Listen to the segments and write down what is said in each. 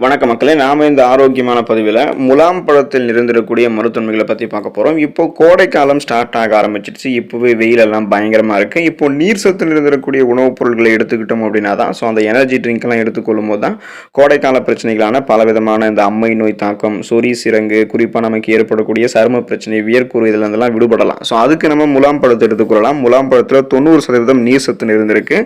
வணக்க மக்களே நாம இந்த ஆரோக்கியமான பதிவில் முலாம் பழத்தில் நிறைந்திருக்கக்கூடிய மருத்துவமைகளை பற்றி பார்க்க போகிறோம் இப்போ கோடைக்காலம் ஸ்டார்ட் ஆக ஆரம்பிச்சிருச்சு. இப்போவே வெயிலெல்லாம் பயங்கரமாக இருக்குது இப்போ நீர் சத்து நிறைந்திருக்கக்கூடிய உணவுப் பொருட்களை எடுத்துக்கிட்டோம் அப்படின்னா தான் ஸோ அந்த எனர்ஜி ட்ரிங்க்லாம் எடுத்துக்கொள்ளும் போது தான் கோடைக்கால பிரச்சனைகளான பலவிதமான இந்த அம்மை நோய் தாக்கம் சொறி சிறங்கு குறிப்பாக நமக்கு ஏற்படக்கூடிய சரும பிரச்சனை வியர்க்குரு இதில் இருந்தெல்லாம் விடுபடலாம். ஸோ அதுக்கு நம்ம முலாம் பழத்தை எடுத்துக்கொள்ளலாம் முலாம் பழத்தில் தொண்ணூறு சதவீதம் நீர் சத்து நிறைந்திருக்கு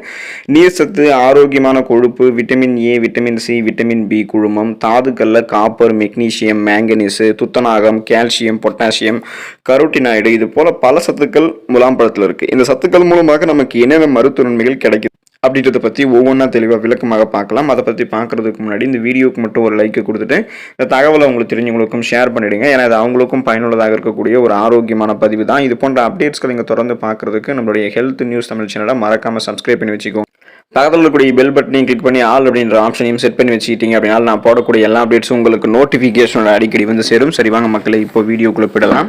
நீர் சத்து ஆரோக்கியமான கொழுப்பு vitamin A vitamin C vitamin B குழு குழுமம் தாதுக்கல்ல காப்பர் மெக்னீசியம் மேங்கனீஸு துத்தநாகம் கால்சியம் பொட்டாசியம் கரோட்டினாய்டு இது போல பல சத்துக்கள் முலாம் பழத்தில் இருக்கு. இந்த சத்துக்கள் மூலமாக நமக்கு என்னென்ன மருத்துவ நன்மைகள் கிடைக்குது அப்படின்றத பற்றி ஒவ்வொன்றா தெளிவாக விளக்கமாக பார்க்கலாம். அதை பற்றி பார்க்குறதுக்கு முன்னாடி இந்த வீடியோக்கு மட்டும் ஒரு லைக்கை கொடுத்துட்டு இந்த தகவலை உங்களுக்கு தெரிஞ்சவங்களுக்கும் ஷேர் பண்ணிவிடுங்க ஏன்னா அது அவங்களுக்கும் பயனுள்ளதாக இருக்கக்கூடிய ஒரு ஆரோக்கியமான பதிவு தான். இது போன்ற அப்டேட்ஸ்களை நீங்கள் தொடர்ந்து பார்க்குறதுக்கு நம்மளுடைய ஹெல்த் நியூஸ் தமிழ் சேனலை மறக்காமல் சப்ஸ்கிரைப் பண்ணி வச்சுக்கோங்க. பக்கத்தில் இருக்கக்கூடிய பெல் பட்டனையும் கிளிக் பண்ணி ஆல் அப்படின்ற ஆப்ஷனையும் செட் பண்ணி வச்சுக்கிட்டீங்க அப்படின்னா நான் போடக்கூடிய எல்லா அப்டேட்ஸும் உங்களுக்கு நோட்டிஃபிகேஷனோட அடிக்கடி வந்து சேரும். சரி வாங்க மக்களை இப்போ வீடியோக்குள்ள போயிடலாம்.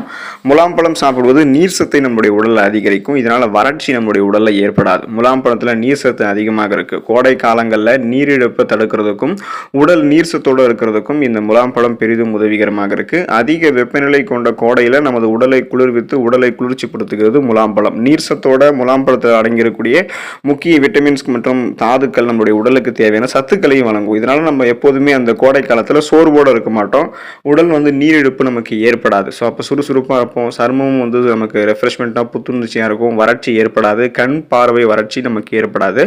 முலாம் பழம் சாப்பிடுவது நீர் சத்தை நம்முடைய உடலில் அதிகரிக்கும். இதனால் வறட்சி நம்முடைய உடலில் ஏற்படாது. முலாம் பழத்தில் நீர் சத்து அதிகமாக இருக்குது கோடை காலங்களில் நீரிழப்பை தடுக்கிறதுக்கும் உடல் நீர் சத்தோடு இருக்கிறதுக்கும் இந்த முலாம் பழம் பெரிதும் உதவிகரமாக இருக்குது அதிக வெப்பநிலை கொண்ட கோடையில் நமது உடலை குளிர்வித்து உடலை குளிர்ச்சிப்படுத்துகிறது முலாம் பழம். நீர் சத்தோட முலாம் பழத்தில் அடங்கியிருக்கக்கூடிய முக்கிய விட்டமின்ஸ் மற்றும் தாதுக்கள் நம்மளுடைய உடலுக்கு தேவையான சத்துக்களையும் வழங்கும். இதனால் நம்ம எப்போதுமே அந்த கோடை காலத்தில் சோர்வோடு இருக்க மாட்டோம். உடல் வந்து நீரிழப்பு நமக்கு ஏற்படாது. ஸோ அப்போ சுறுசுறுப்பாக இருப்போம். சருமமும் வந்து நமக்கு ரெஃப்ரெஷ்மெண்ட்டாக புத்துணர்ச்சியாக இருக்கும். வறட்சி ஏற்படாது. கண் பார்வை வறட்சி நமக்கு ஏற்படாது.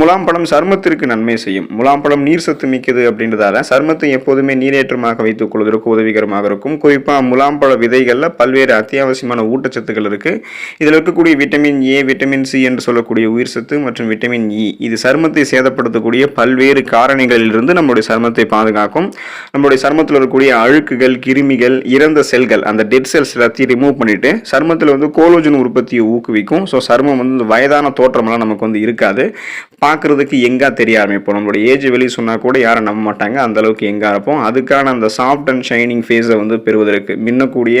முலாம் பழம் சருமத்திற்கு நன்மை செய்யும். முலாம் பழம் நீர் சத்து மிக்கது அப்படின்றதால சர்மத்தை எப்போதுமே நீரேற்றமாக வைத்துக் கொள்வதற்கு உதவிகரமாக இருக்கும். குறிப்பாக முலாம் பழ விதைகளில் பல்வேறு அத்தியாவசியமான ஊட்டச்சத்துக்கள் இருக்குது இதில் இருக்கக்கூடிய விட்டமின் ஏ விட்டமின் சி என்று சொல்லக்கூடிய உயிர் சத்து மற்றும் விட்டமின் இ e. இது சருமத்தை சேதப்படுத்தக்கூடிய பல்வேறு காரணிகளிலிருந்து நம்முடைய சருமத்தை பாதுகாக்கும். நம்முடைய சருமத்தில் இருக்கக்கூடிய அழுக்குகள் கிருமிகள் இறந்த செல்கள் அந்த டெட் செல்ஸ் எல்லாத்தையும் ரிமூவ் பண்ணிட்டு சருமத்தில் வந்து கோலோஜன் உற்பத்தியை ஊக்குவிக்கும். ஸோ சருமம் வந்து வயதான தோற்றமெல்லாம் நமக்கு வந்து இருக்காது. பார்க்குறதுக்கு எங்கா தெரிய ஆரம்பிப்போம். நம்மளுடைய ஏஜ் வெளியே சொன்னால் கூட யாரும் நம்ப மாட்டாங்க. அந்தளவுக்கு எங்கா இருப்போம். அதுக்கான அந்த சாஃப்ட் அண்ட் ஷைனிங் ஃபேஸை வந்து பெறுவதற்கு மின்னக்கூடிய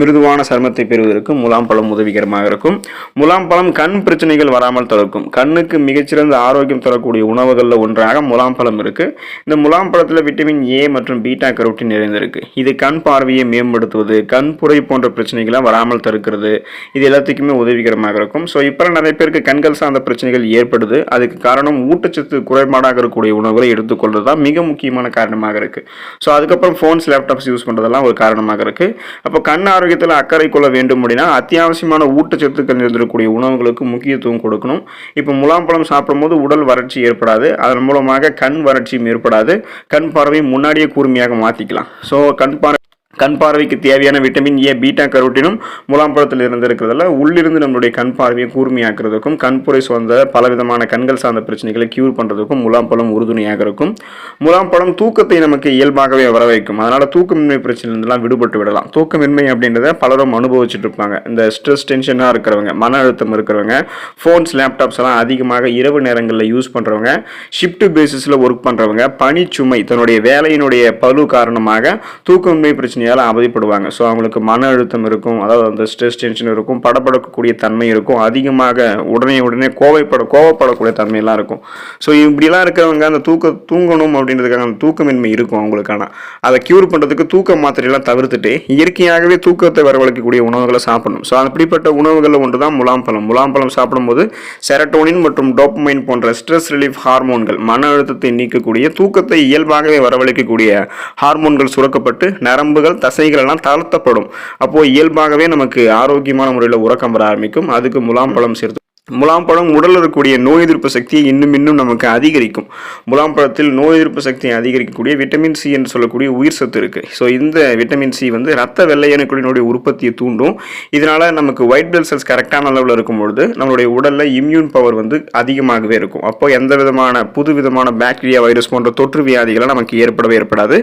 மிருதுவான சருமத்தை பெறுவதற்கு முலாம் பழம் உதவிகரமாக இருக்கும். முலாம் பழம் கண் பிரச்சனைகள் வராமல் தடுக்கும். கண்ணுக்கு மிகச்சிறந்த ஆரோக்கியம் தரக்கூடிய உணவுகளில் ஒன்றாக முலாம் பழம் இருக்குது இந்த முலாம் பழத்தில் விட்டமின் ஏ மற்றும் பீட்டா கரோட்டின் நிறைந்திருக்கு. இது கண் பார்வையை மேம்படுத்துவது கண் புரை போன்ற பிரச்சனைகளை வராமல் தடுக்கிறது. இது எல்லாத்துக்குமே உதவிகரமாக இருக்கும். ஸோ இப்போ நிறைய பேருக்கு கண்கள் சார்ந்த பிரச்சனைகள் ஏற்படுது. அதுக்கு காரணம் ஊட்டச்சத்து குறைபாடாக இருக்கக்கூடிய உணவுகளை எடுத்துக்கொள்வது தான் மிக முக்கியமான காரணமாக இருக்குது ஸோ அதுக்கப்புறம் ஃபோன்ஸ் லேப்டாப்ஸ் யூஸ் பண்ணுறதெல்லாம் ஒரு காரணமாக இருக்குது அப்போ கண் ஆரோக்கியத்தில் அக்கறை கொள்ள வேண்டும் அப்படின்னா அத்தியாவசியமான ஊட்டச்சத்துக்கள் இருந்திருக்கக்கூடிய உணவுகளுக்கு முக்கியத்துவம் கொடுக்கணும். இப்போ முலாம் பழம் சாப்பிடும் போது உடல் வறட்சி ஏற்படாது. அதன் மூலமாக கண் வறட்சியும் ஏற்படாது. கண் பார்வையும் முன்னாடியே கூர்மையாக மாற்றிக்கலாம் ஸோ கண் பார்வை கண் பார்வைக்கு தேவையான விட்டமின் ஏ பீட்டா கரோட்டினும் முலாம்பழத்தில் இருந்து இருக்கிறதுல உள்ளிருந்து நம்மளுடைய கண் பார்வையை கூர்மையாக்குறதுக்கும் கண்புரை சார்ந்த பலவிதமான கண்கள் சார்ந்த பிரச்சனைகளை கியூர் பண்ணுறதுக்கும் முலாம் பழம் உறுதுணையாக இருக்கும். முலாம்பழம் தூக்கத்தை நமக்கு இயல்பாகவே வர வைக்கும். அதனால் தூக்கமின்மை பிரச்சனைலாம் விடுபட்டு விடலாம். தூக்கமின்மை அப்படின்றத பலரும் அனுபவிச்சுட்டு இருப்பாங்க. இந்த ஸ்ட்ரெஸ் டென்ஷனாக இருக்கிறவங்க மன அழுத்தம் இருக்கிறவங்க ஃபோன்ஸ் லேப்டாப்ஸ் எல்லாம் அதிகமாக இரவு நேரங்களில் யூஸ் பண்ணுறவங்க ஷிஃப்ட் பேசிஸில் ஒர்க் பண்ணுறவங்க பணிச்சுமை தன்னுடைய வேலையினுடைய பழு காரணமாக தூக்கமின்மை பிரச்சனையால் அவதிப்படுவாங்க. ஸோ அவங்களுக்கு மன அழுத்தம் இருக்கும். அதாவது அந்த ஸ்ட்ரெஸ் டென்ஷன் இருக்கும். படப்படக்கூடிய தன்மை இருக்கும். அதிகமாக உடனே உடனே கோவைப்பட கோவப்படக்கூடிய தன்மையெல்லாம் இருக்கும். ஸோ இப்படிலாம் இருக்கிறவங்க அந்த தூக்க தூங்கணும் அப்படின்றதுக்காக அந்த தூக்கமின்மை இருக்கும் அவங்களுக்கான. அதை க்யூர் பண்ணுறதுக்கு தூக்க மாத்திரையெல்லாம் தவிர்த்துட்டு இயற்கையாகவே தூக்கத்தை வரவழைக்கக்கூடிய உணவுகளை சாப்பிடணும். ஸோ அப்படிப்பட்ட உணவுகளில் ஒன்று தான் முலாம்பழம் முலாம்பழம் சாப்பிடும்போது செரட்டோனின் மற்றும் டோப்பமைன் போன்ற ஸ்ட்ரெஸ் ரிலீஃப் ஹார்மோன்கள் மன அழுத்தத்தை நீக்கக்கூடிய தூக்கத்தை இயல்பாகவே வரவழைக்கக்கூடிய ஹார்மோன்கள் சுரக்கப்பட்டு நரம்புகள் தசைகள் எல்லாம் தளர்த்தப்படும் அப்போ இயல்பாகவே நமக்கு ஆரோக்கியமான முறையில் உறக்கம் வர ஆரம்பிக்கும். அதுக்கு முலாம்பழம் சேர்த்து முலாம்பழம் உடலில் இருக்கக்கூடிய நோய் எதிர்ப்பு சக்தியை இன்னும் இன்னும் நமக்கு அதிகரிக்கும். முலாம்பழத்தில் நோய் எதிர்ப்பு சக்தியை அதிகரிக்கக்கூடிய விட்டமின் சி என்று சொல்லக்கூடிய உயிர் சத்து இருக்குது ஸோ இந்த விட்டமின் சி வந்து ரத்த வெள்ளையணுக்களினுடைய உற்பத்தியை தூண்டும். இதனால் நமக்கு ஒயிட் பிளட் செல்ஸ் கரெக்டான அளவில் இருக்கும்பொழுது நம்மளுடைய உடலில் இம்யூன் பவர் வந்து அதிகமாகவே இருக்கும். அப்போ எந்த விதமான புது விதமான பாக்டீரியா வைரஸ் போன்ற தொற்று வியாதிகளை நமக்கு ஏற்படவே ஏற்படாது.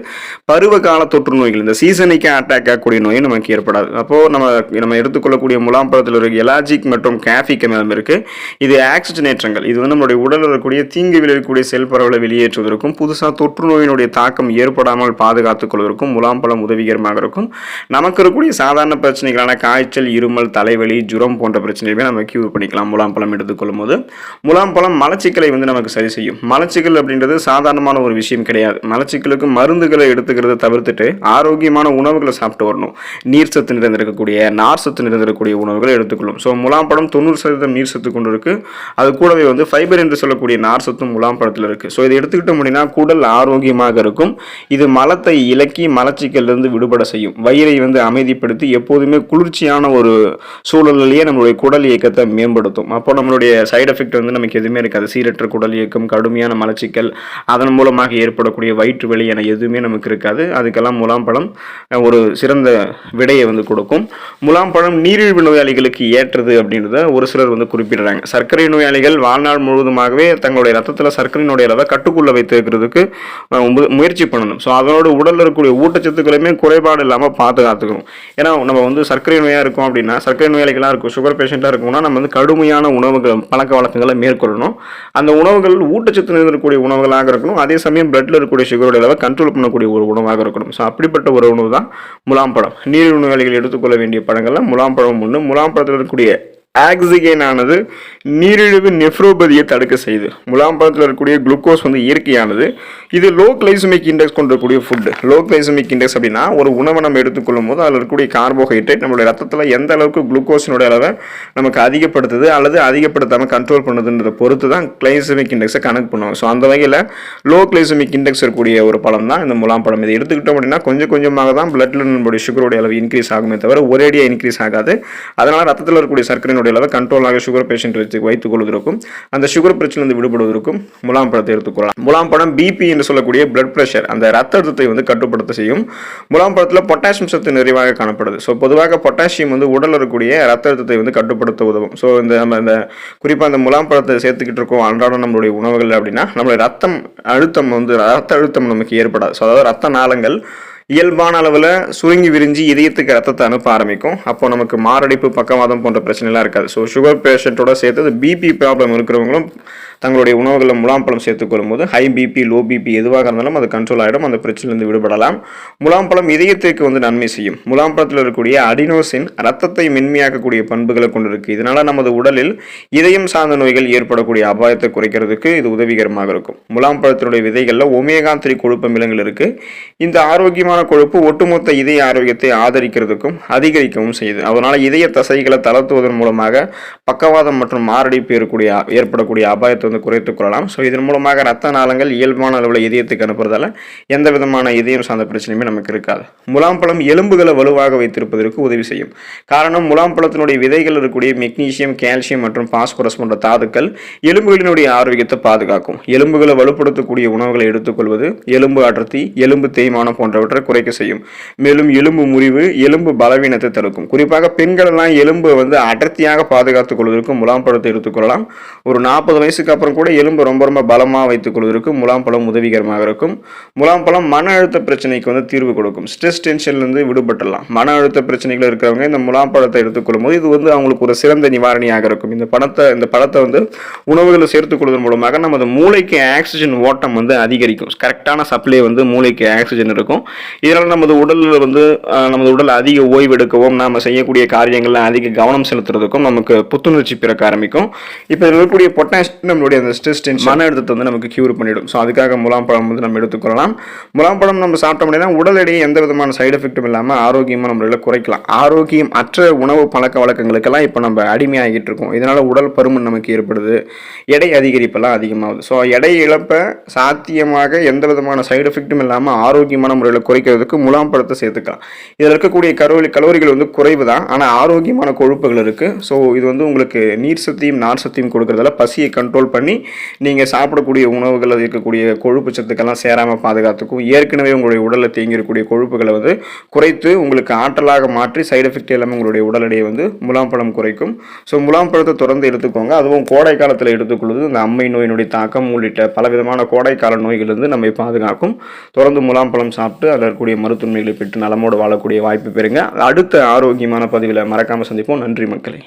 பருவ கால தொற்று நோய்கள் இந்த சீசனுக்கு அட்டாக் ஆகக்கூடிய நோயும் நமக்கு ஏற்படாது. அப்போது நம்ம நம்ம எடுத்துக்கொள்ளக்கூடிய முலாம்பழத்தில் இருக்க எலாஜிக் மற்றும் கேஃபிக் அமிலம் இருக்குது இது ஆக்சிஜனேற்றங்கள் இது வந்து நம்மளுடைய உடலில் இருக்கக்கூடிய தீங்கு விளைவிக்கக்கூடிய செல் பரவலை வெளியேற்றுவதற்கும் புதுசாக தொற்று நோயினுடைய தாக்கம் ஏற்படாமல் பாதுகாத்துக் கொள்வதற்கும் முலாம்பழம் உதவிகரமாக இருக்கும். நமக்கு இருக்கக்கூடிய சாதாரண பிரச்சனைகளான காய்ச்சல் இருமல் தலைவலி ஜுரம் போன்ற பிரச்சனையுமே நம்ம கியூர் பண்ணிக்கலாம் முலாம்பழம் எடுத்துக்கொள்ளும் போது முலாம்பழம் மலச்சிக்கலை வந்து நமக்கு சரி செய்யும். மலச்சிக்கல் அப்படின்றது சாதாரணமான ஒரு விஷயம் கிடையாது. மலச்சிக்கலுக்கு மருந்துகளை எடுத்துக்கிறத தவிர்த்துட்டு ஆரோக்கியமான உணவுகளை சாப்பிட்டு வரணும். நீர் சத்து நிறைந்திருக்கக்கூடிய நார் சத்து நிறைந்திருக்கக்கூடிய உணவுகளை எடுத்துக்கொள்ளும் ஸோ முலாம்பழம் தொண்ணூறு சதவீதம் நீர் சத்து கொண்டு இருக்குது அது கூடவே வந்து ஃபைபர் என்று சொல்லக்கூடிய நார் சத்தும் முலாம் பழத்தில் இருக்கு. ஸோ இதை எடுத்துக்கிட்டோம் அப்படின்னா குடல் ஆரோக்கியமாக இருக்கும். இது மலத்தை இலக்கி மலச்சிக்கல்லிருந்து விடுபட செய்யும். வயிறை வந்து அமைதிப்படுத்தி எப்போதுமே குளிர்ச்சியான ஒரு சூழலிலேயே நம்மளுடைய குடல் இயக்கத்தை மேம்படுத்தும். அப்போ நம்மளுடைய சைடு எஃபெக்ட் வந்து நமக்கு எதுவுமே இருக்காது. சீரற்ற குடல் இயக்கம் கடுமையான மலச்சிக்கல் அதன் மூலமாக ஏற்படக்கூடிய வயிற்று வலி என எதுவுமே நமக்கு இருக்காது. அதுக்கெல்லாம் முலாம்பழம் பழம் ஒரு சிறந்த விடையை வந்து கொடுக்கும். முலாம்பழம் நீரிழிவு நோயாளிகளுக்கு ஏற்றது அப்படின்றத ஒரு சிலர் வந்து குறிப்பிடுறாங்க. சர்க்கரை நோயாளிகள் வாழ்நாள் முழுவதுமாகவே தங்களுடைய ரத்தத்தில் சர்க்கரையினுடைய அளவை கட்டுக்குள்ள வைத்திருக்கிறதுக்கு மு- முயற்சி பண்ணணும். ஸோ அதனோட உடலில் இருக்கக்கூடிய ஊட்டச்சத்துக்களையுமே குறைபாடு இல்லாமல் பாதுகாத்துக்கணும். ஏன்னா நம்ம வந்து சர்க்கரை நோயாக இருக்கும் அப்படின்னா சர்க்கரை நோயாளிகளாக இருக்கும் சுகர் பேஷண்ட்டாக இருக்கும்னா நம்ம வந்து கடுமையான உணவுகள் பழக்க வழக்கங்களை மேற்கொள்ளணும். அந்த உணவுகள் ஊட்டச்சத்து நிறைந்திருக்கக்கூடிய உணவுகளாக இருக்கணும். அதே சமயம் பிளட்டில் இருக்கக்கூடிய சுகருடைய அளவை கண்ட்ரோல் பண்ணக்கூடிய ஒரு உணவாக இருக்கணும். ஸோ அப்படிப்பட்ட ஒரு உணவு தான் முலாம்பழம். நீரிழிவு நோயாளிகள் எடுத்துக்கொள்ள வேண்டிய பழங்கள்ல முலாம்பழம் ஒன்று முலாம்பழத்தில் இருக்கக்கூடிய ஆக்சிகேன் நீரிழிவு நெஃப்ரோபதியை தடுக்க செய்யுது. முலாம் பழத்தில் இருக்கக்கூடிய குளுக்கோஸ் வந்து இயற்கையானது. இது லோ கிளைசமிக் இண்டெக்ஸ் கொண்டிருக்கக்கூடிய ஃபுட்டு லோ கிளைசமிக் இண்டெக்ஸ் அப்படின்னா ஒரு உணவை நம்ம எடுத்துக்கொள்ளும் போது அதில் இருக்கக்கூடிய கார்போஹைட்ரேட் நம்மளுடைய ரத்தத்தில் எந்த அளவுக்கு குளுக்கோஸினுடைய அளவை நமக்கு அதிகப்படுத்துது அல்லது அதிகப்படுத்தாமல் கண்ட்ரோல் பண்ணுதுன்றதை பொறுத்து தான் கிளைசமிக் இண்டெக்ஸை கணக்கு பண்ணுவோம் ஸோ அந்த வகையில் லோ கிளைசமிக் இண்டெக்ஸ் இருக்கக்கூடிய ஒரு பழம் தான் இந்த முலாம் பழம். இதை எடுத்துக்கிட்டோம் அப்படின்னா கொஞ்சம் கொஞ்சமாக தான் பிளட்டில் நம்மளுடைய சுகருடைய அளவு இன்க்ரீஸ் ஆகுமே தவிர ஒரேடியாக இன்க்ரீஸ் ஆகாது. அதனால் ரத்தத்தில் இருக்கக்கூடிய சர்க்கரையினுடைய அளவை கண்ட்ரோல் சுகர் பேஷண்ட் வச்சு வைத்துக் கொள்வதற்கும் அந்த சுகர் பிரச்சனை விடுபடுவதற்கும் முலாம் பழத்தை எடுத்துக்கொள்ளலாம் முலாம் பழம் பிபி என்று சொல்லக்கூடிய பிளட் பிரஷர் அந்த ரத்த அழுத்தத்தை வந்து கட்டுப்படுத்த செய்யும். முலாம் பழத்தில் பொட்டாசியம் சத்து நிறைவாக காணப்படுது. ஸோ பொதுவாக பொட்டாசியம் வந்து உடல் இருக்கக்கூடிய ரத்த அழுத்தத்தை வந்து கட்டுப்படுத்த உதவும். ஸோ இந்த நம்ம இந்த குறிப்பாக அந்த முலாம் பழத்தை சேர்த்துக்கிட்டு இருக்கோம் அன்றாடம் நம்மளுடைய உணவுகள் அப்படின்னா நம்மளுடைய ரத்தம் அழுத்தம் வந்து ரத்த அழுத்தம் நமக்கு ஏற்படாது. ஸோ அதாவது ரத்த நாளங்கள் இயல்பான அளவில் சுருங்கி விரிஞ்சு இதயத்துக்கு ரத்தத்தை அனுப்ப ஆரம்பிக்கும். அப்போ நமக்கு மாரடைப்பு பக்கவாதம் போன்ற பிரச்சனைலாம் இருக்காது. ஸோ சுகர் பேஷண்ட்டோட சேர்த்து பிபி ப்ராப்ளம் இருக்கிறவங்களும் தங்களுடைய உணவுகளில் முலாம்பழம் சேர்த்துக்கொள்ளும் போது ஹை பிபி லோ பிபி எதுவாக இருந்தாலும் அது கண்ட்ரோல் ஆகிடும் அந்த பிரச்சனையிலிருந்து விடுபடலாம். முலாம்பழம் இதயத்திற்கு வந்து நன்மை செய்யும். முலாம்பழத்தில் இருக்கக்கூடிய அடினோசின் ரத்தத்தை மென்மையாக்கக்கூடிய பண்புகளை கொண்டிருக்கு. இதனால் நமது உடலில் இதயம் சார்ந்த நோய்கள் ஏற்படக்கூடிய அபாயத்தை குறைக்கிறதுக்கு இது உதவிகரமாக இருக்கும். முலாம்பழத்தினுடைய விதைகளில் ஒமேகா த்ரீ கொழுப்பு மிலங்கள் இருக்கு. இந்த ஆரோக்கியமான கொழுப்பு ஒட்டுமொத்த இதய ஆரோக்கியத்தை ஆதரிக்கிறதுக்கும் அதிகரிக்கவும் செய்யுது. அதனால் இதய தசைகளை தளர்த்துவதன் மூலமாக பக்கவாதம் மற்றும் மாரடைப்பு ஏற்படக்கூடிய அபாயத்தை அபாயத்தை வந்து குறைத்து கொள்ளலாம். ஸோ இதன் மூலமாக ரத்த நாளங்கள் இயல்பான அளவில் இதயத்துக்கு அனுப்புறதால எந்த விதமான இதயம் சார்ந்த பிரச்சனையுமே நமக்கு இருக்காது. முலாம் பழம் எலும்புகளை வலுவாக வைத்திருப்பதற்கு உதவி செய்யும். காரணம் முலாம் பழத்தினுடைய விதைகள் இருக்கக்கூடிய மெக்னீசியம் கால்சியம் மற்றும் பாஸ்பரஸ் போன்ற தாதுக்கள் எலும்புகளினுடைய ஆரோக்கியத்தை பாதுகாக்கும். எலும்புகளை வலுப்படுத்தக்கூடிய உணவுகளை எடுத்துக்கொள்வது எலும்பு அடர்த்தி எலும்பு தேய்மானம் போன்றவற்றை குறைக்க செய்யும். மேலும் எலும்பு முறிவு எலும்பு பலவீனத்தை தடுக்கும். குறிப்பாக பெண்கள் எல்லாம் எலும்பு வந்து அடர்த்தியாக பாதுகாத்துக் கொள்வதற்கு முலாம்பழத்தை எடுத்துக்கொள்ளலாம் ஒரு நாற்பது வயசுக்கு அப்புறம் கூட எலும்பு ரொம்ப ரொம்ப பலமாக வைத்துக் முலாம் பழம் உதவிகரமாக இருக்கும். முலாம் பழம் மன அழுத்த பிரச்சனைக்கு வந்து தீர்வு கொடுக்கும். ஸ்ட்ரெஸ் டென்ஷன்லேருந்து விடுபட்டலாம் மன அழுத்த பிரச்சனைகள் இருக்கிறவங்க இந்த முலாம் பழத்தை எடுத்துக்கொள்ளும் போது இது வந்து அவங்களுக்கு ஒரு சிறந்த நிவாரணியாக இருக்கும். இந்த பணத்தை இந்த பழத்தை வந்து உணவுகளை சேர்த்துக் கொள்வதன் மூலமாக நமது மூளைக்கு ஆக்சிஜன் ஓட்டம் வந்து அதிகரிக்கும். கரெக்டான சப்ளை வந்து மூளைக்கு ஆக்சிஜன் இருக்கும். இதனால் நமது உடலில் வந்து நமது உடல் அதிக ஓய்வெடுக்கவும் நாம் நாம செய்யக்கூடிய காரியங்கள்ல அதிக கவனம் செலுத்துறதுக்கும் நமக்கு புத்துணர்ச்சி பிறக்க ஆரம்பிக்கும். இப்போ இருக்கக்கூடிய பொட்டாசியம் நம்மளுடைய அந்த ஸ்ட்ரெஸ் டென்ஷன் மன அழுத்தத்தை வந்து நமக்கு கியூர் பண்ணிடும். ஸோ அதுக்காக முலாம் பழம் வந்து நம்ம எடுத்துக்கொள்ளலாம் முலாம் பழம் நம்ம சாப்பிட்டோம் அப்படின்னா உடல் எடையை எந்த விதமான சைடு எஃபெக்ட்டும் இல்லாமல் ஆரோக்கியமாக நம்மளால குறைக்கலாம். ஆரோக்கியம் அற்ற உணவு பழக்க வழக்கங்களுக்கெல்லாம் இப்போ நம்ம அடிமையாகிட்டு இருக்கோம். இதனால் உடல் பருமன் நமக்கு ஏற்படுது. எடை அதிகரிப்பெல்லாம் அதிகமாகுது. ஸோ எடை இழப்பை சாத்தியமாக எந்த விதமான சைடு எஃபெக்ட்டும் இல்லாமல் ஆரோக்கியமான முறையில் குறைக்கிறதுக்கு முலாம் பழத்தை சேர்த்துக்கலாம். இதில் இருக்கக்கூடிய கரோலி கலோரிகள் வந்து குறைவு தான். ஆனால் ஆரோக்கியமான கொழுப்புகள் இருக்குது ஸோ இது வந்து உங்களுக்கு நீர் சத்தியும் நார் சத்தியும் கொடுக்குறதால பசியை கண்ட்ரோல் பண்ணி நீங்கள் சாப்பிடக்கூடிய உணவுகளில் இருக்கக்கூடிய கொழுப்பு சத்துக்கெல்லாம் சேராமல் பாதுகாத்துக்கும் ஏற்கனவே உங்களுடைய உடலில் தேங்கியிருக்கக்கூடிய கொழுப்புகளை வந்து குறைத்து உங்களுக்கு ஆற்றலாக மாற்றி சைடு எஃபெக்ட் இல்லாமல் உங்களுடைய உடல் எடையை வந்து முலாம்பழம் குறைக்கும். ஸோ முலாம் பழத்தை தொடர்ந்து எடுத்துக்கோங்க. அதுவும் கோடை காலத்தில் எடுத்துக்கொள்வது இந்த அம்மை நோயினுடைய தாக்கம் உள்ளிட்ட பலவிதமான கோடைக்கால நோய்களிலிருந்து நம்மை பாதுகாக்கும். தொடர்ந்து முலாம்பழம் சாப்பிட்டு அதில் இருக்கக்கூடிய மருத்துவமனைகளை பெற்று நலமோடு வாழக்கூடிய வாய்ப்பு பெறுங்க. அடுத்த ஆரோக்கியமான பதிவில் மறக்காமல் சந்திப்போம். நன்றி மக்களே.